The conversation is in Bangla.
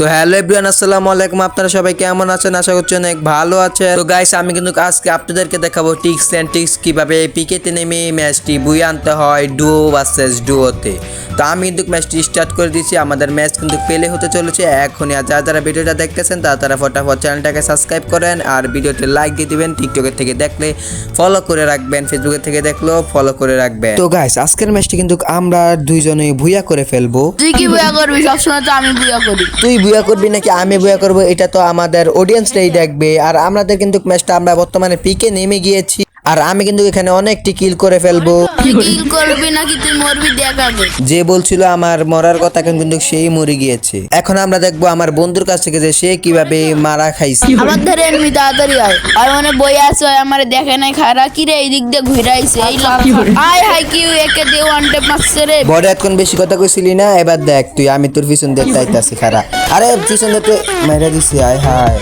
তো হ্যালো এভরিওয়ান আসসালামু আলাইকুম। আপনারা সবাই কেমন আছেন? আশা করছি অনেক ভালো আছেন। তো গাইস আমি কিন্তু আজকে আপনাদেরকে দেখাবো টিক্স অ্যান্ড টিক্স কীভাবে পিকেতে নেমে ম্যাচটি বুয়ে আনতে হয় ডুও ভার্সেস ডুওতে তো আমি কিন্তু ম্যাচটি স্টার্ট করে দিয়েছি। আমাদের ম্যাচ কিন্তু পেলে হতে চলেছে। এখনই আর যারা যারা ভিডিওটা দেখতেছেন তারা তারা ফটাফট চ্যানেলটাকে সাবস্ক্রাইব করেন আর ভিডিওতে লাইক দিয়ে দিবেন। টিকটকের থেকে দেখলে ফলো করে রাখবেন। ফেসবুকের থেকে দেখলেও ফলো করে রাখবেন। তো গাইস আজকের ম্যাচটি কিন্তু আমরা দুইজনে ভুইয়া করে ফেলব। তুই কি বুয়া করবি? সবসময় তো আমি বুয়া করি। তুই বুয়া করবি নাকি আমি বুয়া করব? এটা তো আমাদের অডিয়েন্সটাই দেখবে। আর আমাদের কিন্তু ম্যাচটা আমরা বর্তমানে পিকে নেমে গিয়েছি। আর আমি কিন্তু এখানে অনেকটি কিল করে ফেলব। কিল করবি নাকি তুই মরবি দেখাবে। যে বলছিল আমার মরার কথা এখন কিন্তু সেই মরে গিয়েছে। এখন আমরা দেখব আমার বন্ধুর কাছ থেকে যে সে কীভাবে মারা খাইছে। আমার ধরে এমনি তাড়াতাড়ি আয়। আর মানে বই আছে আমার দেখে নাই খারা। কি রে এই দিক দিয়ে ঘুরাইছে এই আয় হাই কি একে দিয়ে ওয়ান মারছে রে। বড় এখন বেশি কথা কইছিলি না? এবার দেখ তুই আমি তোর পিছন দিয়ে চাইতাছি খারা। আরে পিছন দিয়ে মেরে দিছি আয় হায়।